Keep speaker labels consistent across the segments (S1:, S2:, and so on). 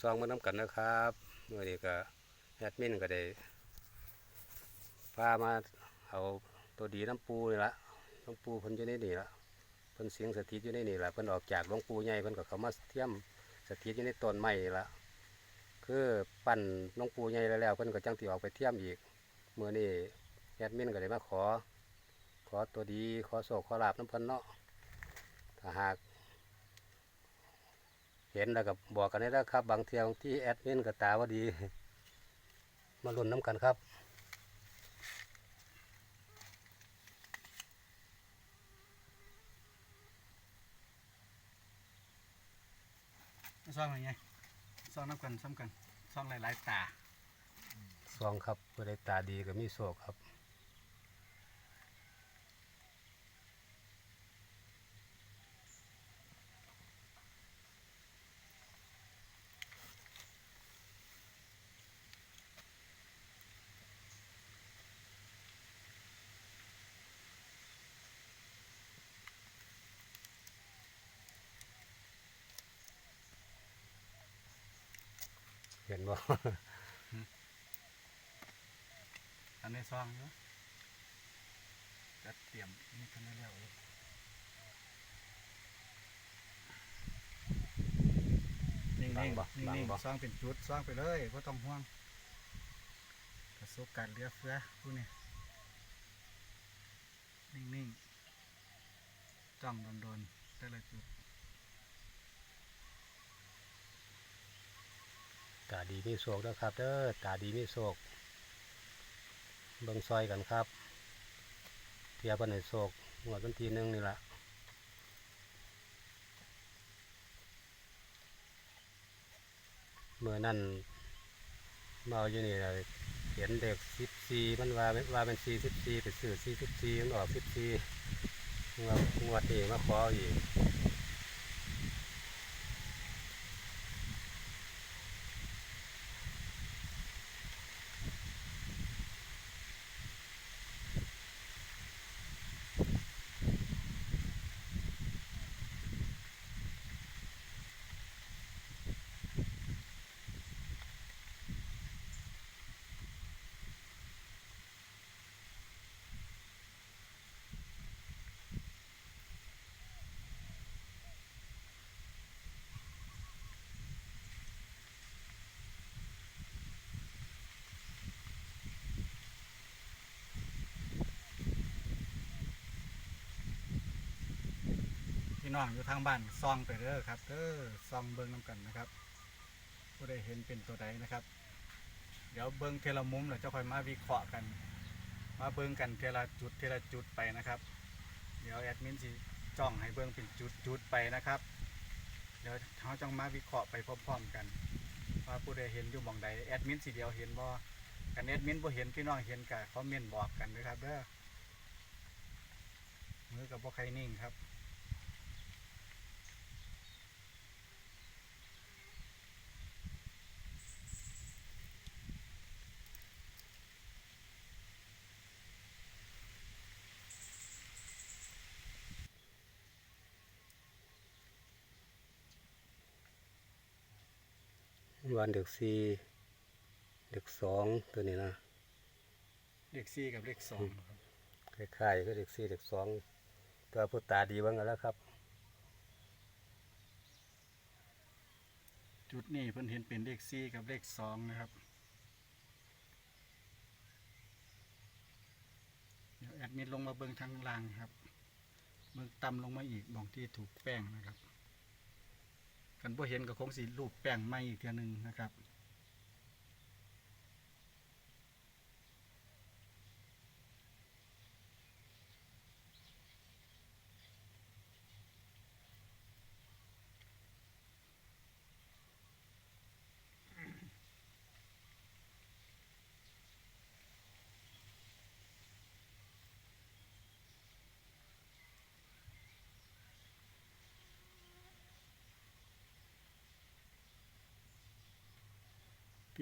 S1: ซองมาน้ำกันนะครับเมื่อนี้ก็แอดมินก็ได้พามาเอาตัวดีน้ำปูนี่ละน้ำปูเพิ่นอยู่ในนี่ละเพิ่นเสียงสถิตอยู่ในนี่ละเพิ่นออกจากหลวงปูใหญ่เพิ่นก็เขามาเทียมสถิตอยู่ในต้นไม้นี่ละคือปั้นหลวงปูใหญ่แล้วแล้วเพิ่นก็จังสิออกไปเทียมอีกเมื่อนี้แอดมินก็ได้มาขอ ขอตัวดีขอโศกขอลาบน้ำเพิ่นเนาะถ้าหาก เห็นแล้วก็บอกกันได้แล้วครับ บางเที่ยบางที่แอดมินก็ตาว่าดี มาลุ้นน้ำกันครับ
S2: ซ่องอะไรไงซ่องน้ำกันซ้ำกันซ่องหลายๆตา
S1: ซองครับเพื่อได้ตาดีก็มีโศกครับ เห็นบ่
S2: อันนี้ซ่องเนาะจัดเตรียมนี่กันได้แล้วเลยนิ่ง
S1: บัง
S2: ๆ
S1: บ่
S2: นิ่
S1: บัง
S2: ง
S1: บ่
S2: ๆซ่องเป็นจุดซ่องไปเลยก็ต้องห่วงประสบการณ์เหลือเฟือผู้นี่นิ่งๆจ้องโดนๆแต่ละจุดา
S1: ดีมีโศกนะครับเด้อตาดีมีโศกเบิ่งซอยกันครับเทียบกันในโศกงวดวันทีนึงนี่ละเมื่อนั่นมาเอาอยู่นี่ล่ะเห็นเด็กสิบสี่มันว่าว่าเป็นสี่สิบสี่ไปซื้อสี่สิบสี่มันออกสิบสี่งวดงวดนี้มาขออีก
S2: น้องอยู่ทางบ้านซองไปเด้อครับเด้อซองเบิ้งน้ำกันนะครับผู้ใดเห็นเป็นตัวใดนะครับ เดี๋ยวเบิ้งเทละมุมเราจะค่อยมาวิเคราะห์กัน มาเบิ้งกันเทละจุดเทละจุดไปนะครับ เดี๋ยวแอดมินสิจ้องให้เบิ้งเป็นจุดจุดไปนะครับ เดี๋ยวเขาจ้องมาวิเคราะห์ไปพร้อมๆกันว่าผู้ใดเห็นอยู่มองใดแอดมินสีเดียวเห็นบ่กันแอดมินบ่เห็นพี่น้องเห็นกะคอมเมนต์บอกกันนะครับเด้อมือกับบ่ใครนิ่งครับ
S1: วันเด็กสี่เด็กสองตัวนี้นะ
S2: เลขสี่กับเลขสองครับ
S1: คล้ายๆก็เด็กสี่เด็กสองตัวผู้ตาดีบ้างกันแล้วครับ
S2: จุดนี้เพิ่นเห็นเป็นเลขสี่กับเลขสองนะครับเดี๋ยวแอดมินลงมาเบิ่งทางล่างครับเบิ่งต่ำลงมาอีกบองที่ถูกแป้งนะครับ กันบ่เห็นก็คงสิรูปแป้งไม่อีกเทียหนึ่งนะครับ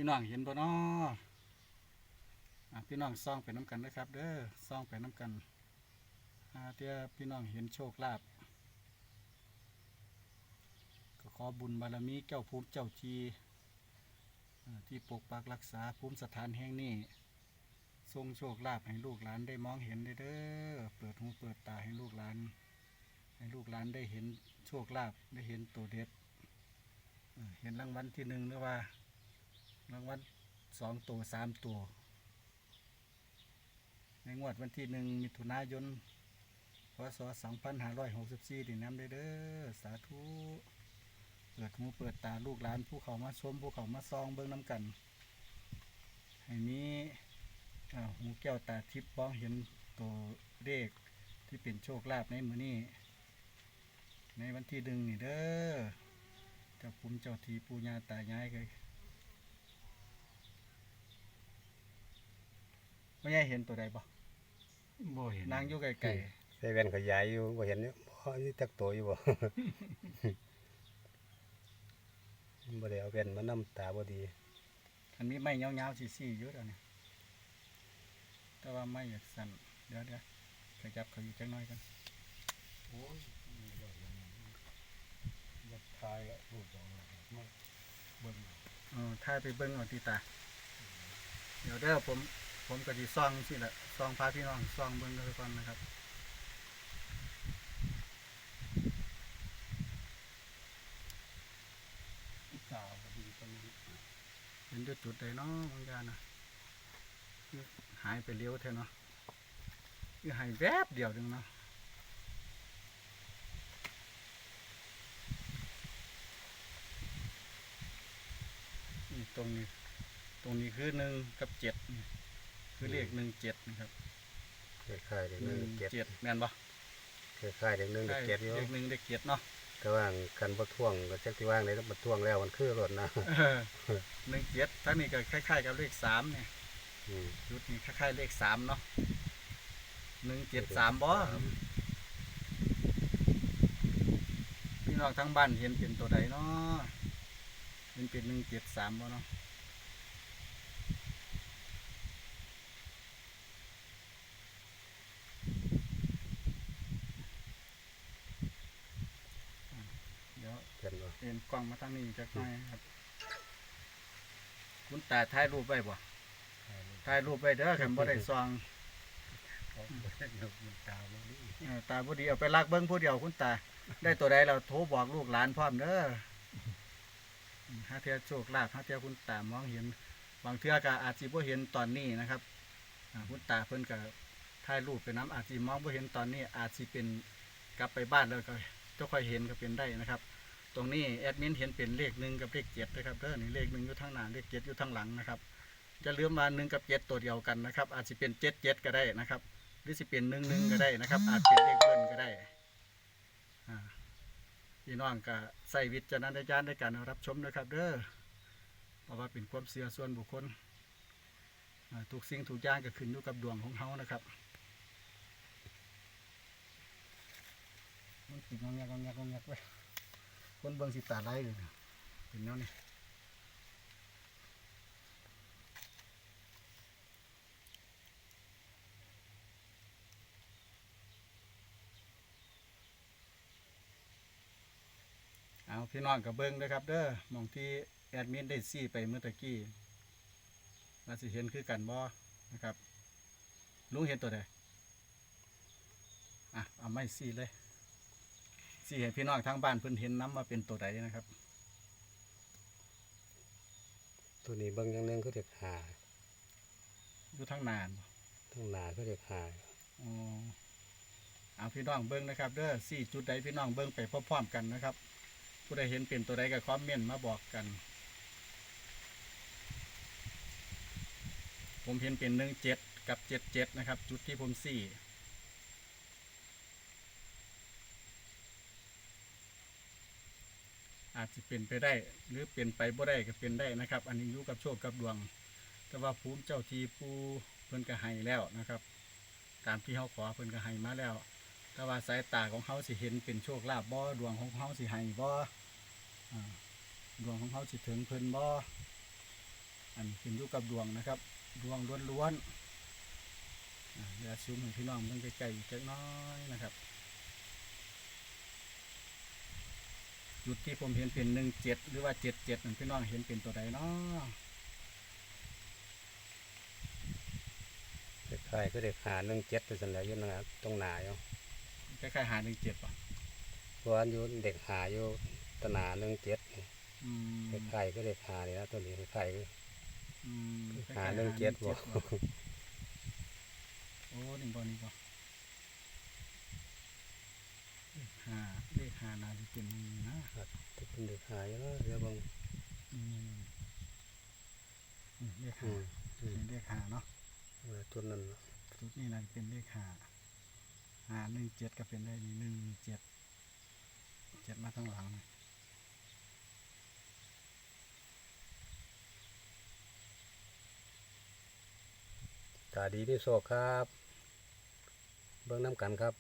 S2: พี่น้องเห็นบ่น้ออะพี่น้องซ่องไปน้ำกันนะครับ เด้อซ่องไปน้ำกันอาเทียพี่น้องเห็นโชคลาภก็ขอบุญบารมีเจ้าภูมิเจ้าทีที่ปกปักรักษาภูมิสถานแห่งนี้ทรงโชคลาภให้ลูกหลานได้มองเห็นได้เด้อเปิดหูเปิดตาให้ลูกหลาน ให้ลูกหลานได้เห็นโชคลาภได้เห็นตัวเด็ดเออเห็นรางวัลที่หนึ่งหรือว่า รางวัลสองตัวสามตัว ในงวดวันที่หนึ่งมิถุนายนพศ2564ดีน้ำได้เด้อสาธุเปิดหูเปิดตาลูกหลานผู้เขามาชมผู้เขามาซองเบิ่งน้ำกัน ให้มีอ่าหูแก้วตาทิพย์บ้องเห็นตัวเลขที่เป็นโชคลาภในมือนี้ ในวันที่หนึ่งนี่เด้อเจ้าภูมิเจ้าทีปูญาตายายเลย ไม่ใช่เห็นตัวใดบ่
S3: บ่เห็น
S2: นางอยู่ไกล
S1: ใส่แว่นขยายอยู่บ่เห็นเนี่ยบ่มีจักตัวอยู่บ่ บ่ได้เอาแว่นมานำตาบ่ดี
S2: ๆอันนี้ไม่เงาๆสีๆอยู่แล้วนี่แต่ว่าไม่อยากสั่นเดี๋ยวเดี๋ยวขยับเขาอยู่จังน้อยกัน
S3: โอ้ยบ่เห็นอยากทายอะรูปเอามาเบิ่ง
S2: เออถ้าไปเบิ้งเอาที่ตา เดี๋ยวเด้อผม ผมก็ดีซองสิแหละซองพาพี่น้องซองเบิ้งกันไปก่อนนะครับ
S3: ตาบ่ดีปานนั้น
S2: เห็นจุดจุดใดเนาะบางอย่างนะหายไปเลี้ยวเท่าเนาะคือหายแวบเดียวหนึงเนาะตรงนี้ ตรงนี้คือหนึ่งกับเจ็ด คือเลขหนึ่งเจ็ดนะครับ
S1: คล้ายๆเด็ก
S2: ห
S1: หนึ
S2: นึ่
S1: ง
S2: ง
S1: เจ็ด
S2: เจ็ดแม่นปะ
S1: คล้ายๆเด็กหนึงเด็กเจ็ดอยู่
S2: เลขหนึ่งเลขเจ็ดเนาะ
S1: แต่ว่ากันบ่ท่วงก็จักสิว่างได้บ่ท่วงแล้วมันคือรถนะ
S2: เออหนึ่งเจ็ดทั้งนี้ก็คล้ายๆกับเลขสามเนี่ย
S1: อืม
S2: ชุดนี้คล้ายๆเลขสามเนาะหนึ่งเจ็ดสามบ่พี่น้องทั้งบ้านเห็นเป็นตัวใดเนาะเห็นเป็นหนึ่งเจ็ดสามบ่เนาะอะเดี๋ยว
S1: เห็นบ่
S2: เปลี่ยนกล้องมาทางนี้จักหน่อยครับ คุณตาถ่ายรูปไว้บ่ถ่ายรูปไว้เด้อคันบ่ได้ซอง
S3: เขาบ่ได้เห็นมันตาบ่ดี
S2: เออตาบ่ดีเอาไปลักเบิ่งผู้เดียวคุณตา ได้ตัวใดเราโทรบอกลูกหลานพร้อมเด้ออืมถ้าเทียโชคลาภถ้าเทียคุณตามองเห็น บางเทื่อก็อาจสิบ่เห็นตอนนี้นะครับอ่าคุณตาเพิ่นก็ถ่ายรูปไปน้อาจสิมองบ่เห็นตอนนี้ อาจสิเป็นกลับไปบ้านแล้วก็จะค่อยเห็นก็เป็นได้นะครับ ตรงนี้แอดมินเห็นเป็นเลขหนึ่งกับเลขเจ็ดนะครับเด้อนี่เลขหนึ่งอยู่ทางหน้าเลขเจ็ดอยู่ทางหลังนะครับจะเลืมว่าหนึ่งกับเจ็ดตัวเดียวกันนะครับ อาจจะเป็นเจ็ดเจ็ดก็ได้นะครับ หรือสิเป็นหนึ่งหนึ่งก็ได้นะครับ อาจเป็นเลขเบิ้ลก็ได้อ่าพี่น้องก็ใส่วิจารณญาณในการรับชมนะครับ เด้อเพราะว่าเป็นความเชื่อส่วนบุคคลอ่าทุกสิ่งทุกย่างก็ขึ้นอยู่กับดวงของเขานะครับมันติดงองแงกงองแงกงองแงกไว้ คนเบิ่งสิตาไหลเลยนะเป็นแนวนี้เอาพี่น้องกับเบิ้งนะครับเด้อมองที่แอดมินได้ซี่ไปเมื่อตะกี้เราสิเห็นคือกันบ่นะครับลุงเห็นตัวใดอะเอาไม่ซี่เลย สี่ให้พี่น้องทางบ้านเพิ่นเห็นน้ำมาเป็นตัวใดนะครับ
S1: ตัวนี้เบิ่งอย่างหนึงคือเด็กหา
S2: อยู่ทางนานบ่
S1: ทั้งหน้าคือเด็กหา
S2: อ๋อเอาพี่น้องเบิ้งนะครับเด้อสี่จุดใดพี่น้องเบิ้งไปพร้อมๆกันนะครับ ผู้ใดเห็นเป็นตัวใดก็คอมเมนต์มาบอกกัน ผมเห็นเป็นหนึ่งเจ็ดกับเจ็ดเจ็ดนะครับ จุดที่ผมสี่ อาจจะเป็นไปได้ หรือเป็นไปบ่ได้ก็เป็นได้นะครับ อันนี้อยู่กับโชคกับดวง แต่ว่าภูมิเจ้าทีปูเพิ่นก็ให้แล้วนะครับ ตามที่เขาขอเพิ่นก็ให้มาแล้ว แต่ว่าสายตาของเขาสิเห็นเป็นโชคลาภบ่ดวงของเขาสิให้บ่ดวงของเขาสิถึงเพิ่นบ่อันนี้ขึ้นอยู่กับดวงนะครับ ดวงล้วนๆอ่าซูมให้พี่น้องเบิ่งใกล้ๆอีกจักน้อยนะครับ หยุดที่ผมเห็นเป็นหนึ่งเจ็ดหรือว่าเจ็ดเจ็ดหนึ่นพี่น้องเห็นเป็นตัวใดเนาะ
S1: เด็กไทยก็เด็กหาหนึ่งเจ็ดไป็สัญลักษณ์ยู่นะครับตรงหนาอยู่
S2: คล้ายๆหาหนึ่งเจ็ดป่ะ
S1: เพว่าอยู่เด็กหาอยู่ตนาหนึ่งเจ็ด
S2: อืม
S1: เด็ก็เด็กหาเนี่ยนะตัวนี้เด็ก
S2: ไทยก็
S1: หาหนึ่งเจ็ดบอก
S2: โอ้หนึ่งบอลนี่บอ หาเลขหานาจะเป็นนี่นะ
S1: จะเป็นเด็กหาอยู่เนาะเดี๋ยวเบาง
S2: นี่นี่เลข
S1: อื
S2: หาม
S1: อืม
S2: นี่เลขหาเนาะ
S1: เออตัวนั้นน่ะ
S2: ชุดนี้นั่นเป็นเลขหาหาหนึ่งเจ็ดก็เป็นได้นี่หนึ่งเจ็ดเจ็ดมาข้างหลังนี่
S1: ตาดีที่โศกครับ เบิ้งน้ำกันครับ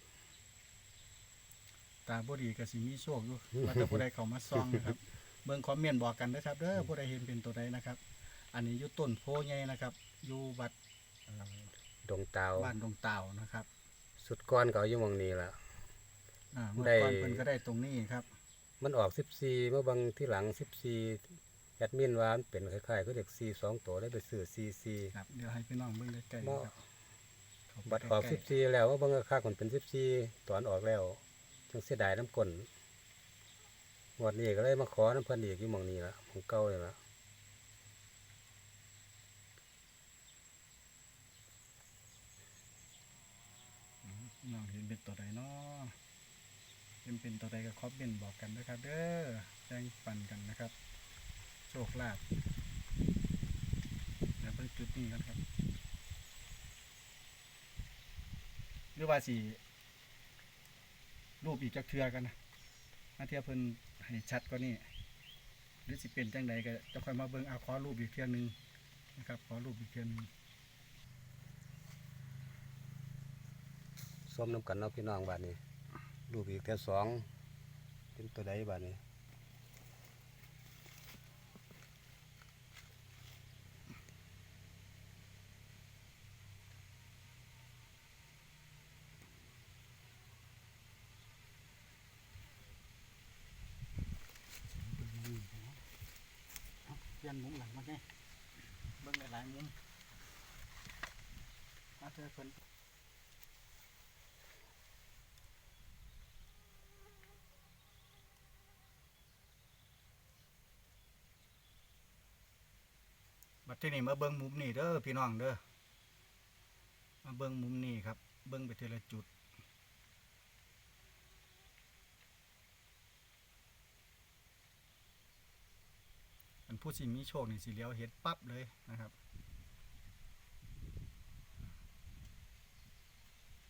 S2: ตาบ่ดีก็สิมีโชคอยู่ ว่าแต่ผู้ใดเข้ามาซ่องนะครับ เบิ่งคอมเมนต์บอกกันนะครับเด้อผู้ใดเห็นเป็นตัวใดนะครับ อันนี้อยู่ต้นโพใหญ่นะครับอยู่วัดเอ่อ
S1: ดงเตา
S2: บ้านดงเต่านะครับ
S1: สุดก้อนเขาอยู่หมองนี้ละ
S2: อ่าเมื่อ
S1: ได้
S2: ก่อนเพิ่นก็ได้ตรงนี้ครับ
S1: มันออกสิบสี่เมื่อบางที่หลังสิบสี่แอดมินว่ามันเป็นคล้ายๆก็เด็กสี่สองตัวได้ไปซื้อสี่สี่
S2: ครับเดี๋ยวให้พี่น้องเบิ่งใกล้ๆ
S1: บ่
S2: ครับเข้าไป
S1: บัตรออก
S2: ใล้
S1: สิบสี่แล้วว่าบางค่าคนเป็นสิบสี่ตอนออกแล้ว จังเสียดายน้ำกลนงวดนี้ก็เลยมาขอน้ำเพันอีกอยู่หมองนี้ละหมองเก่าเลยละ
S2: น้องเห็นเป็นตัวใดเนาะเห็นเป็นตัวใดก็คอมเมนต์บอกกันนะครับ เด้อแจ้งปันกันนะครับ โชคลาภเดี๋ยวเพิ่งจุดนี้กันครับหรือว่าสิ รูปอีกจักเทือกันนะมาเทียบเพิ่นให้ชัดกว่านี้หรือสิเป็นจังใดก็จะค่อยมาเบิ่งเอาขอรูปอีกเทือหนึงนะครับขอรูปอีกเทือหนึง
S1: ส้มน้ำกันเนาะพี่น้องบาดนี้รูปอีกแค่สองเป็นตัวใดบาดนี้
S2: เปลี่ยนมุมหลังมาไงเบิ่งหลายมุมมาเถอะเพิ่นบัดที่นี่มาเบิ่งมุมนี่เด้อพี่น้องเด้อมาเบิ่งมุมนี่ครับ เบิ่งไปทีละจุดันผู้สิมีโชคนี่สิเลี้ยวเห็นปั๊บเลยนะครับ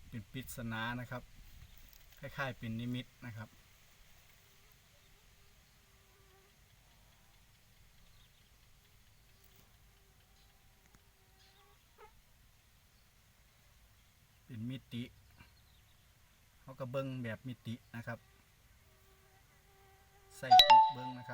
S2: เป็นปริศนานะครับคล้ายๆเป็นนิมิตนะครับเป็นมิติเขาก็เบิ้งแบบมิตินะครับใส่กิ๊กเบิ้งนะครับ